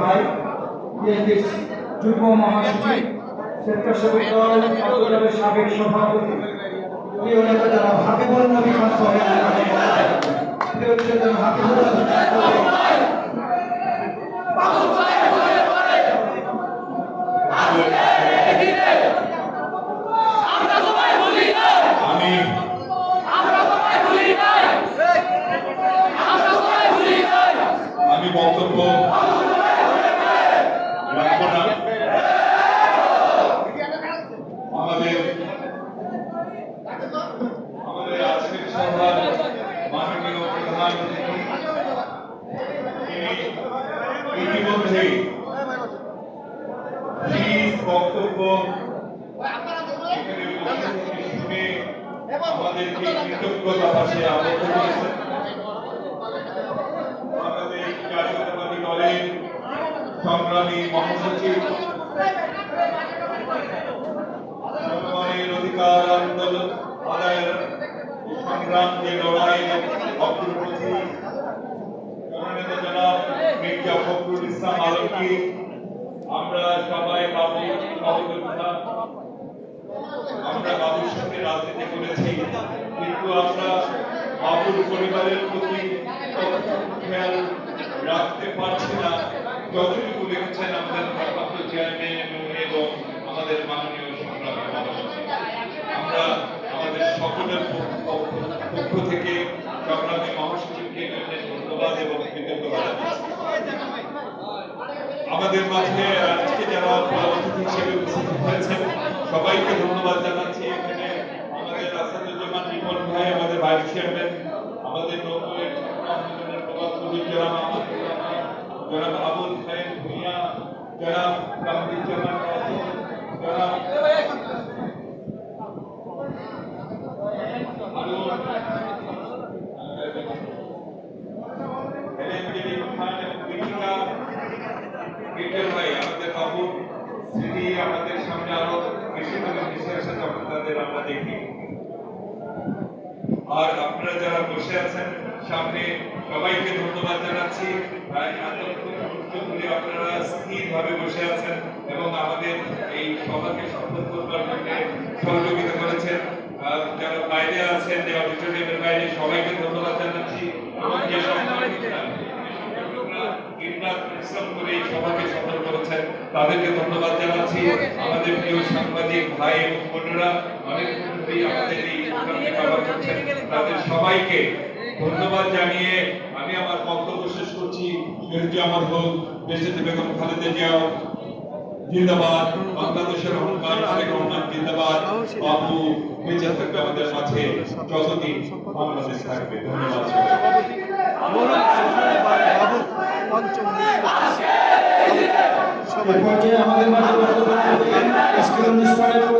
ভাই যুগ্ম মহাসচিব স্বেচ্ছাসেবক দল চট্টগ্রামের সাবেক সভাপতি প্রিয় নেতা যারা হাবিবুল নবী খান সোহেল প্রিয় নবী খান সোহেল আমি আমি বক্তব্য রাখব না আমাদের আমাদের আজকের সভার মাননীয় প্রধান তিনি নিজ বক্তব্য আমাদেরকে কৃতজ্ঞতা ভাষায় আবদ্ধ করেছেন আমাদের সংগ্রামী মহাসচিব অধিকার আন্দোলন সংগ্রাম যে লড়াইয়ের অগ্রগতি জননেতা মির্জা ফখরুল ইসলাম আমরা সবাই বাবু বাবুদের আমরা বাবুর সঙ্গে রাজনীতি করেছি, কিন্তু আমরা বাবুর পরিবারের প্রতি খেয়াল রাখতে পারছি না। যতটুকু লিখেছেন আমাদের ভারপ্রাপ্ত চেয়ারম্যান এবং আমাদের মাননীয় সংগ্রামী আমরা আমাদের সকলের পক্ষ পক্ষ থেকে সংগ্রামী মহাসচিবকে ধন্যবাদ এবং কৃতজ্ঞতা জানাচ্ছি আমাদের মাঝে আজকে যারা অতিথি হিসেবে উপস্থিত হয়েছেন সবাইকে ধন্যবাদ জানাচ্ছি। এখানে আমাদের আসাদুজ্জামান রিপন ভাই আমাদের ভাইস চেয়ারম্যান আমাদের কবি জনাব ভাই, আবুল খায়ের ভূঁইয়া জনাব কামরুজ্জামান রাসূল, জনাব হেলেন জেরিন খান এবং দীপিকা গিটার ভাই আমাদের বাবু স্মৃতি আমাদের সামনে আরও বেশি করে ভেসে আসে তখন তাদের আমরা দেখি। আর আপনারা যারা বসে আছেন সামনে, সবাইকে ধন্যবাদ জানাচ্ছি। আপনারা স্থিরভাবে বসে আছেন এবং আমাদের এই সভাকে সফল করবার জন্য সহযোগিতা করেছেন। যারা বাইরে আছেন যে অডিটোরিয়ামের বাইরে সবাইকে ধন্যবাদ জানাচ্ছি। করে এই সভাকে তাদেরকে ধন্যবাদ জানাচ্ছি। আমাদের প্রিয় সাংবাদিক, ভাই এবং বোনেরা অনেক তাদের সবাইকে ধন্যবাদ জানিয়ে আমি আমার বক্তব্য শেষ করছি। আমার হোক দেশে বেগম খালেদা জিয়া জিন্দাবাদ। বাংলাদেশের অহংকার তারেক রহমান জিন্দাবাদ। বাবু, বেঁচে থাকবে আমাদের মাঝে। যতদিন বাংলাদেশ থাকবে। ধন্যবাদ। এই পর্যায়ে আমাদের মাঝে বক্তব্য রাখবেন